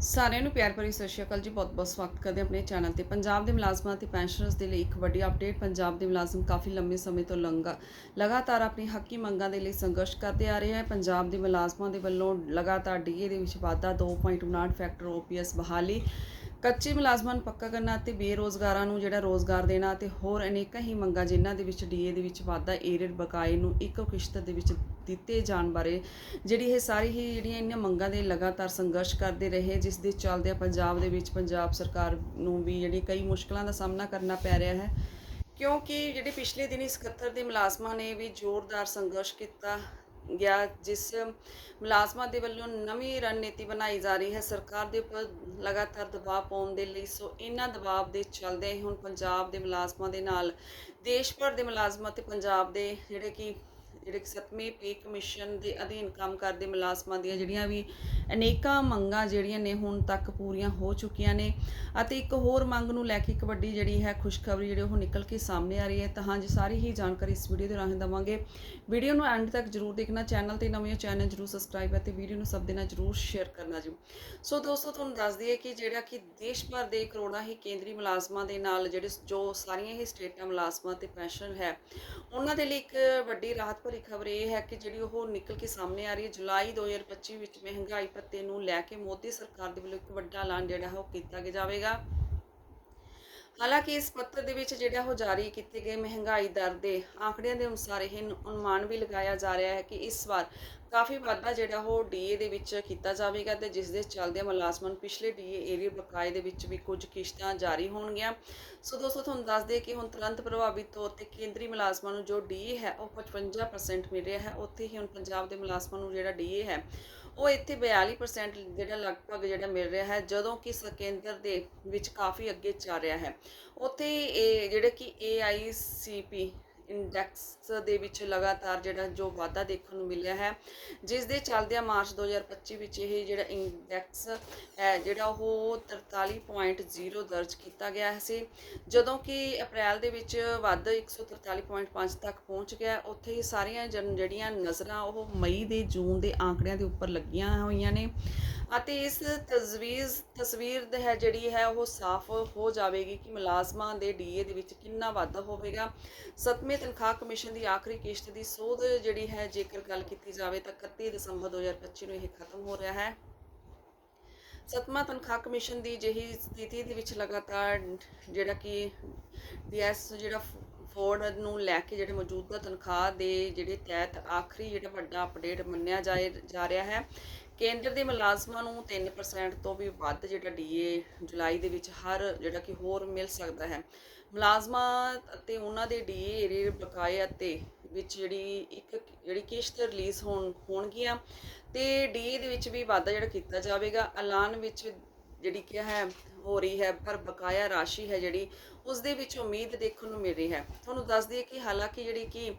ਸਾਰਿਆਂ ਨੂੰ ਪਿਆਰ ਭਰੀ ਸਤਿ ਸ਼੍ਰੀ ਅਕਾਲ ਜੀ। ਬਹੁਤ ਬਹੁਤ ਸਵਾਗਤ ਕਰਦੇ ਆਪਣੇ ਚੈਨਲ ਤੇ। ਪੰਜਾਬ ਦੇ ਮੁਲਾਜ਼ਮਾਂ ਤੇ ਪੈਨਸ਼ਨਰਸ ਦੇ ਲਈ ਇੱਕ ਵੱਡੀ ਅਪਡੇਟ। ਪੰਜਾਬ ਦੇ ਮੁਲਾਜ਼ਮ ਕਾਫੀ ਲੰਮੇ ਸਮੇਂ ਤੋਂ ਲੰਗਾ ਲਗਾਤਾਰ ਆਪਣੀ ਹੱਕੀ ਮੰਗਾਂ ਦੇ ਲਈ ਸੰਘਰਸ਼ ਕਰਦੇ ਆ ਰਹੇ ਹੈ ਪੰਜਾਬ ਦੇ ਮੁਲਾਜ਼ਮਾਂ ਦੇ ਵੱਲੋਂ ਲਗਾਤਾਰ ਡੀਏ ਦੇ ਵਿੱਚ ਵਾਧਾ 2.59 ਫੈਕਟਰ ਓਪੀਐਸ ਬਹਾਲੀ। ਕੱਚੇ ਮੁਲਾਜ਼ਮਾਂ ਨੂੰ ਪੱਕਾ ਕਰਨਾ ਅਤੇ ਬੇਰੋਜ਼ਗਾਰਾਂ ਨੂੰ ਜਿਹੜਾ ਰੋਜ਼ਗਾਰ ਦੇਣਾ ਅਤੇ ਹੋਰ ਅਨੇਕਾਂ ਹੀ ਮੰਗਾਂ ਜਿਨ੍ਹਾਂ ਦੇ ਵਿੱਚ ਡੀਏ ਦੇ ਵਿੱਚ ਵਾਧਾ ਏਰੀਅਰ ਬਕਾਏ ਨੂੰ ਇੱਕੋ ਕਿਸ਼ਤ ਦੇ ਵਿੱਚ ਦਿੱਤੇ ਜਾਣ ਬਾਰੇ ਜਿਹੜੀ ਇਹ ਸਾਰੀ ਹੀ ਜਿਹੜੀਆਂ ਇਹਨਾਂ ਮੰਗਾਂ ਦੇ ਲਗਾਤਾਰ ਸੰਘਰਸ਼ ਕਰਦੇ ਰਹੇ, ਜਿਸ ਦੇ ਚੱਲਦੇ ਪੰਜਾਬ ਦੇ ਵਿੱਚ ਪੰਜਾਬ ਸਰਕਾਰ ਨੂੰ ਵੀ ਜਿਹੜੀ ਕਈ ਮੁਸ਼ਕਲਾਂ ਦਾ ਸਾਹਮਣਾ ਕਰਨਾ ਪੈ ਰਿਹਾ ਹੈ। ਕਿਉਂਕਿ ਜਿਹੜੇ ਪਿਛਲੇ ਦਿਨੀ 77 ਦੇ ਮੁਲਾਜ਼ਮਾਂ ਨੇ ਵੀ ਜ਼ੋਰਦਾਰ ਸੰਘਰਸ਼ ਕੀਤਾ ਗਿਆ ਜਿਸ ਮੁਲਾਜ਼ਮਾਂ ਦੇ ਵੱਲੋਂ ਨਵੀਂ ਰਣਨੀਤੀ ਬਣਾਈ ਜਾ ਰਹੀ ਹੈ, ਸਰਕਾਰ ਦੇ ਉੱਪਰ ਲਗਾਤਾਰ ਦਬਾਅ ਪਾਉਣ ਦੇ ਲਈ, ਸੋ ਇਹਨਾਂ ਦਬਾਅ ਦੇ ਚੱਲਦੇ ਹੁਣ ਪੰਜਾਬ ਦੇ ਮੁਲਾਜ਼ਮਾਂ ਦੇ ਨਾਲ, ਦੇਸ਼ ਭਰ ਦੇ ਮੁਲਾਜ਼ਮਾਂ ਤੇ ਪੰਜਾਬ ਦੇ ਜਿਹੜੇ ਕਿ ਜਿਹੜੇ ਕਿ ਸੱਤਵੇਂ ਪੇ ਕਮਿਸ਼ਨ ਦੇ ਅਧੀਨ ਕੰਮ ਕਰਦੇ ਮੁਲਾਜ਼ਮਾਂ ਦੀਆਂ ਜਿਹੜੀਆਂ ਵੀ ਅਨੇਕਾਂ ਮੰਗਾਂ ਜਿਹੜੀਆਂ ਨੇ ਹੁਣ ਤੱਕ ਪੂਰੀਆਂ ਹੋ ਚੁੱਕੀਆਂ ਨੇ। ਅਤੇ ਇੱਕ ਹੋਰ ਮੰਗ ਨੂੰ ਲੈ ਕੇ ਇੱਕ ਵੱਡੀ ਜਿਹੜੀ ਹੈ ਖੁਸ਼ਖਬਰੀ ਜਿਹੜੀ ਉਹ ਨਿਕਲ ਕੇ ਸਾਹਮਣੇ ਆ ਰਹੀ ਹੈ। ਤਾਂ ਹਾਂਜੀ, ਸਾਰੀ ਹੀ ਜਾਣਕਾਰੀ ਇਸ ਵੀਡੀਓ ਦੇ ਰਾਹੀਂ ਦਵਾਂਗੇ। ਵੀਡੀਓ ਨੂੰ ਐਂਡ ਤੱਕ ਜਰੂਰ ਦੇਖਣਾ, ਚੈਨਲ ਤੇ ਨਵੇਂ ਚੈਨਲ ਜਰੂਰ ਸਬਸਕ੍ਰਾਈਬ ਅਤੇ ਵੀਡੀਓ ਨੂੰ ਸਭ ਦੇ ਨਾਲ ਜਰੂਰ ਸ਼ੇਅਰ ਕਰਨਾ ਜੀ। ਸੋ ਦੋਸਤੋ, ਤੁਹਾਨੂੰ ਦੱਸ ਦਈਏ ਕਿ ਜਿਹੜਾ ਕਿ ਦੇਸ਼ ਭਰ ਦੇ ਕਰੋੜਾਂ ਹੀ ਕੇਂਦਰੀ ਮੁਲਾਜ਼ਮਾਂ ਦੇ ਨਾਲ ਜਿਹੜੇ ਜੋ ਸਾਰੀਆਂ ਹੀ ਸਟੇਟਾਂ ਮੁਲਾਜ਼ਮਾਂ ਤੇ ਪੈਨਸ਼ਨ ਹੈ, ਉਹਨਾਂ ਦੇ ਲਈ ਇੱਕ ਵੱਡੀ ਰਾਹਤ ਭਰੀ ਖਬਰ ਇਹ ਹੈ ਕਿ ਜਿਹੜੀ ਉਹ ਨਿਕਲ ਕੇ ਸਾਹਮਣੇ ਆ ਰਹੀ ਹੈ, ਜੁਲਾਈ 2025 ਵਿੱਚ ਮਹਿੰਗਾਈ ਭੱਤੇ ਨੂੰ ਲੈ ਕੇ ਮੋਦੀ ਸਰਕਾਰ ਦੇ ਵੱਲੋਂ ਇੱਕ ਵੱਡਾ ਐਲਾਨ ਜਿਹੜਾ ਹੈ ਉਹ ਕੀਤਾ ਗਿਆ ਜਾਵੇਗਾ। ਹਾਲਾਂਕਿ ਇਸ ਪੱਤਰ ਦੇ ਵਿੱਚ ਜਿਹੜਾ ਉਹ ਜਾਰੀ ਕੀਤੇ ਗਏ ਮਹਿੰਗਾਈ ਦਰ ਦੇ ਆંકੜਿਆਂ ਦੇ ਅਨੁਸਾਰ ਇਹ ਅਨੁਮਾਨ ਵੀ ਲਗਾਇਆ ਜਾ ਰਿਹਾ ਹੈ ਕਿ ਇਸ ਵਾਰ ਕਾਫੀ ਵਾਧਾ ਜਿਹੜਾ ਉਹ ਡੀਏ ਦੇ ਵਿੱਚ ਕੀਤਾ ਜਾਵੇਗਾ ਤੇ ਜਿਸ ਦੇ ਚੱਲਦੇ ਮੁਲਾਜ਼ਮਾਂ ਨੂੰ ਪਿਛਲੇ ਡੀਏ ਏਰੀਆ ਬਕਾਏ ਦੇ ਵਿੱਚ ਵੀ ਕੁਝ ਕਿਸ਼ਤਾਂ ਜਾਰੀ ਹੋਣਗੀਆਂ। ਸੋ ਦੋਸਤੋ, ਤੁਹਾਨੂੰ ਦੱਸ ਦਈਏ ਕਿ ਹੁਣ ਤੁਰੰਤ ਪ੍ਰਭਾਵੀ ਤੌਰ ਤੇ ਕੇਂਦਰੀ ਮੁਲਾਜ਼ਮਾਂ ਨੂੰ ਜੋ ਡੀਏ ਹੈ, ਉਹ 55% ਮਿਲ ਰਿਹਾ ਹੈ। ਉੱਥੇ ਹੀ ਹੁਣ ਪੰਜਾਬ ਦੇ ਮੁਲਾਜ਼ਮਾਂ ਨੂੰ ਜਿਹੜਾ ਡੀਏ ਹੈ ਉਹ ਇੱਥੇ 42% ਜਿਹੜਾ ਲਗਭਗ ਜਿਹੜਾ ਮਿਲ ਰਿਹਾ ਹੈ, ਜਦੋਂ ਕਿ ਕੇਂਦਰ ਦੇ ਵਿੱਚ ਕਾਫੀ ਅੱਗੇ ਚੱਲ ਰਿਹਾ ਹੈ। ਉੱਥੇ ਇਹ ਜਿਹੜੇ ਕਿ AICP ਇੰਡੈਕਸ ਦੇ ਵਿੱਚ ਲਗਾਤਾਰ ਜਿਹੜਾ ਜੋ ਵਾਧਾ ਦੇਖਣ ਨੂੰ ਮਿਲਿਆ ਹੈ, ਜਿਸ ਦੇ ਚੱਲਦਿਆਂ ਮਾਰਚ 2025 ਵਿੱਚ ਇਹ ਜਿਹੜਾ ਇੰਡੈਕਸ ਹੈ, ਜਿਹੜਾ ਉਹ 43.0 ਦਰਜ ਕੀਤਾ ਗਿਆ ਸੀ। ਜਦੋਂ ਕਿ ਅਪ੍ਰੈਲ ਦੇ ਵਿੱਚ ਵੱਧ 143.5 ਤੱਕ ਪਹੁੰਚ ਗਿਆ, ਉੱਥੇ ਹੀ ਸਾਰੀਆਂ ਜਨ- ਜਿਹੜੀਆਂ ਨਜ਼ਰਾਂ ਉਹ ਮਈ ਦੇ ਜੂਨ ਦੇ ਆંકੜਿਆਂ ਦੇ ਉੱਪਰ ਲੱਗੀਆਂ ਹੋਈਆਂ ਨੇ। ਅਤੇ ਇਸ ਤਜਵੀਜ਼, ਤਸਵੀਰ ਦੇ ਹੈ ਜਿਹੜੀ ਹੈ ਉਹ ਸਾਫ਼ ਹੋ ਜਾਵੇਗੀ ਕਿ ਮੁਲਾਜ਼ਮਾਂ ਦੇ ਡੀਏ ਦੇ ਵਿੱਚ ਕਿੰਨਾ ਵਾਧਾ ਹੋਵੇਗਾ। ਸੱਤਵੇਂ ਤਨਖਾਹ ਕਮਿਸ਼ਨ ਦੀ ਆਖਰੀ ਕਿਸ਼ਤ ਦੀ ਸੋਧ ਜਿਹੜੀ ਹੈ, ਜੇਕਰ ਗੱਲ ਕੀਤੀ ਜਾਵੇ ਤਾਂ 31 ਦਸੰਬਰ 2025 ਨੂੰ ਇਹ ਖਤਮ ਹੋ ਰਿਹਾ ਹੈ। ਸਤਮਾ ਤਨਖਾਹ ਕਮਿਸ਼ਨ ਦੀ ਜਿਹੀ ਸਥਿਤੀ ਦੇ ਵਿੱਚ ਲਗਾਤਾਰ ਜਿਹੜਾ ਕਿ ਡੀਐਸ ਜਿਹੜਾ ਫੋਰਡ ਨੂੰ ਲੈ ਕੇ ਜਿਹੜੇ ਮੌਜੂਦਾ ਤਨਖਾਹ ਦੇ ਜਿਹੜੇ ਤਹਿਤ ਆਖਰੀ ਜਿਹੜਾ ਵੱਡਾ ਅਪਡੇਟ ਮੰਨਿਆ ਜਾਏ, ਜਾ ਰਿਹਾ ਹੈ। ਕੇਂਦਰ ਦੇ ਮੁਲਾਜ਼ਮਾਂ ਨੂੰ 3% ਤੋਂ ਵੀ ਵੱਧ ਜਿਹੜਾ ਡੀਏ ਜੁਲਾਈ ਦੇ ਵਿੱਚ ਹਰ ਜਿਹੜਾ ਕਿ ਹੋਰ ਮਿਲ ਸਕਦਾ ਹੈ। ਮੁਲਾਜ਼ਮਾਂ ਅਤੇ ਉਹਨਾਂ ਦੇ ਡੀਏ ਏਰੀਅਰ ਬਕਾਏ ਅਤੇ ਵਿੱਚ ਜਿਹੜੀ ਇੱਕ ਜਿਹੜੀ ਕਿਸ਼ਤ ਰਿਲੀਜ਼ ਹੋਣ, ਹੋਣਗੀਆਂ ਤੇ ਡੀਏ ਦੇ ਵਿੱਚ ਵੀ ਵਾਧਾ ਜਿਹੜਾ ਕੀਤਾ ਜਾਵੇਗਾ। ਐਲਾਨ ਵਿੱਚ ਜਿਹੜੀ ਕਿਹਾ ਹੈ ਹੋ ਰਹੀ ਹੈ, ਪਰ ਬਕਾਇਆ ਰਾਸ਼ੀ ਹੈ ਜਿਹੜੀ ਉਸ ਦੇ ਵਿੱਚ ਉਮੀਦ ਦੇਖਣ ਨੂੰ ਮਿਲ ਰਹੀ ਹੈ। ਤੁਹਾਨੂੰ ਦੱਸ ਦਈਏ ਕਿ ਹਾਲਾਂਕਿ ਜਿਹੜੀ ਕਿ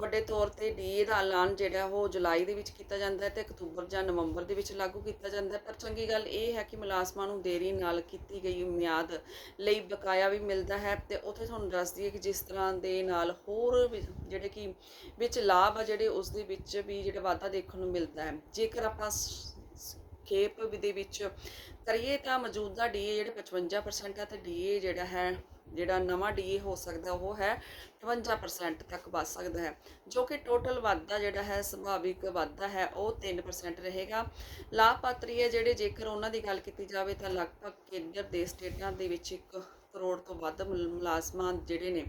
ਵੱਡੇ ਤੌਰ ਤੇ ਡੀਏ ਦਾ ਐਲਾਨ ਜਿਹੜਾ ਉਹ ਜੁਲਾਈ ਦੇ ਵਿੱਚ ਕੀਤਾ ਜਾਂਦਾ ਹੈ ਤੇ ਅਕਤੂਬਰ ਜਾਂ ਨਵੰਬਰ ਦੇ ਵਿੱਚ ਲਾਗੂ ਕੀਤਾ ਜਾਂਦਾ ਹੈ, ਪਰ ਚੰਗੀ ਗੱਲ ਇਹ ਹੈ ਕਿ ਮੁਲਾਜ਼ਮਾਂ ਨੂੰ ਦੇਰੀ ਨਾਲ ਕੀਤੀ ਗਈ ਮਿਆਦ ਲਈ ਬਕਾਇਆ ਵੀ ਮਿਲਦਾ ਹੈ ਤੇ ਉੱਥੇ ਤੁਹਾਨੂੰ ਦੱਸ ਦਈਏ ਕਿ ਜਿਸ ਤਰ੍ਹਾਂ ਦੇ ਨਾਲ ਹੋਰ ਵੀ ਜਿਹੜੇ ਕਿ ਵਿੱਚ ਲਾਭ ਆ ਜਿਹੜੇ ਉਸ ਦੇ ਵਿੱਚ ਵੀ ਜਿਹੜਾ ਵਾਧਾ ਦੇਖਣ ਨੂੰ ਮਿਲਦਾ ਹੈ। ਜੇਕਰ ਆਪਾਂ ਖੇਪ ਦੇ ਵਿੱਚ ਕਰੀਏ ਤਾਂ ਮੌਜੂਦਾ ਡੀਏ ਜਿਹੜੇ 55% ਹੈ ਤੇ ਡੀਏ ਜਿਹੜਾ ਹੈ, ਜਿਹੜਾ ਨਵਾਂ ਡੀਏ ਹੋ ਸਕਦਾ ਉਹ ਹੈ 52% ਤੱਕ ਵੱਧ ਸਕਦਾ ਹੈ, ਜੋ ਕਿ ਟੋਟਲ ਵਾਧਾ ਜਿਹੜਾ ਹੈ, ਸੰਭਾਵਿਕ ਵਾਧਾ ਹੈ, ਉਹ 3% ਰਹੇਗਾ। ਲਾਭਪਾਤਰੀ ਹੈ ਜਿਹੜੇ ਜੇਕਰ ਉਹਨਾਂ ਦੀ ਗੱਲ ਕੀਤੀ ਜਾਵੇ ਤਾਂ ਲਗਭਗ ਕੇਂਦਰ ਦੇ ਸਟੇਟਾਂ ਦੇ ਵਿੱਚ ਇੱਕ ਕਰੋੜ ਤੋਂ ਵੱਧ ਮੁਲ- ਮੁਲਾਜ਼ਮਾਂ ਜਿਹੜੇ ਨੇ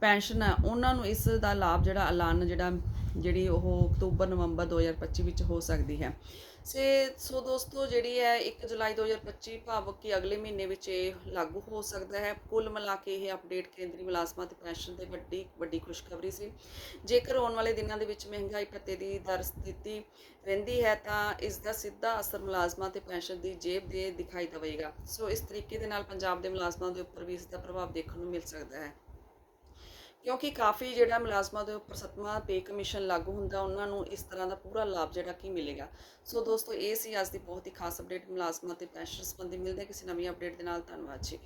ਪੈਨਸ਼ਨ ਹੈ ਉਹਨਾਂ ਨੂੰ ਇਸ ਦਾ ਲਾਭ ਜਿਹੜਾ ਐਲਾਨ ਜਿਹੜਾ ਜਿਹੜੀ ਉਹ ਅਕਤੂਬਰ ਨਵੰਬਰ 2025 ਵਿੱਚ ਹੋ ਸਕਦੀ ਹੈ। ਸੇ ਸੋ ਦੋਸਤੋ, ਜਿਹੜੀ ਹੈ 1 ਜੁਲਾਈ 2025 ਭਾਵ ਕਿ ਅਗਲੇ ਮਹੀਨੇ ਵਿੱਚ ਇਹ ਲਾਗੂ ਹੋ ਸਕਦਾ ਹੈ। ਕੁੱਲ ਮਿਲਾ ਕੇ ਇਹ ਅਪਡੇਟ ਕੇਂਦਰੀ ਮੁਲਾਜ਼ਮਾਂ ਤੇ ਪੈਨਸ਼ਨ ਤੇ ਵੱਡੀ ਵੱਡੀ ਖੁਸ਼ਖਬਰੀ ਸੀ। ਜੇਕਰ ਆਉਣ ਵਾਲੇ ਦਿਨਾਂ ਦੇ ਵਿੱਚ ਮਹਿੰਗਾਈ ਭੱਤੇ ਦੀ ਦਰ ਸਥਿਤੀ ਰਹਿੰਦੀ ਹੈ, ਤਾਂ ਇਸ ਦਾ ਸਿੱਧਾ ਅਸਰ ਮੁਲਾਜ਼ਮਾਂ ਤੇ ਪੈਨਸ਼ਨ ਦੀ ਜੇਬ ਦੇ ਦਿਖਾਈ ਦੇਵੇਗਾ। ਸੋ ਇਸ ਤਰੀਕੇ ਦੇ ਨਾਲ ਪੰਜਾਬ ਦੇ ਮੁਲਾਜ਼ਮਾਂ ਦੇ ਉੱਪਰ ਵੀ ਇਸ ਦਾ ਪ੍ਰਭਾਵ ਦੇਖਣ ਨੂੰ ਮਿਲ ਸਕਦਾ ਹੈ। ਕਿਉਂਕਿ ਕਾਫੀ ਜਿਹੜਾ ਮੁਲਾਜ਼ਮਾਂ ਦੇ ਉੱਪਰ ਸਤਮਾ ਪੇ ਕਮਿਸ਼ਨ ਲਾਗੂ ਹੁੰਦਾ, ਉਹਨਾਂ ਨੂੰ ਇਸ ਤਰ੍ਹਾਂ ਦਾ ਪੂਰਾ ਲਾਭ ਜਿਹੜਾ ਕੀ ਮਿਲੇਗਾ। ਸੋ ਦੋਸਤੋ, ਇਹ ਸੀ ਅੱਜ ਦੀ ਬਹੁਤ ਹੀ ਖਾਸ ਅਪਡੇਟ ਮੁਲਾਜ਼ਮਾਂ ਤੇ ਪੈਨਸ਼ਨ ਸੰਬੰਧੀ। ਮਿਲਦੇ ਹਾਂ ਕਿਸੇ ਨਵੀਂ ਅਪਡੇਟ ਦੇ ਨਾਲ। ਧੰਨਵਾਦ ਜੀ।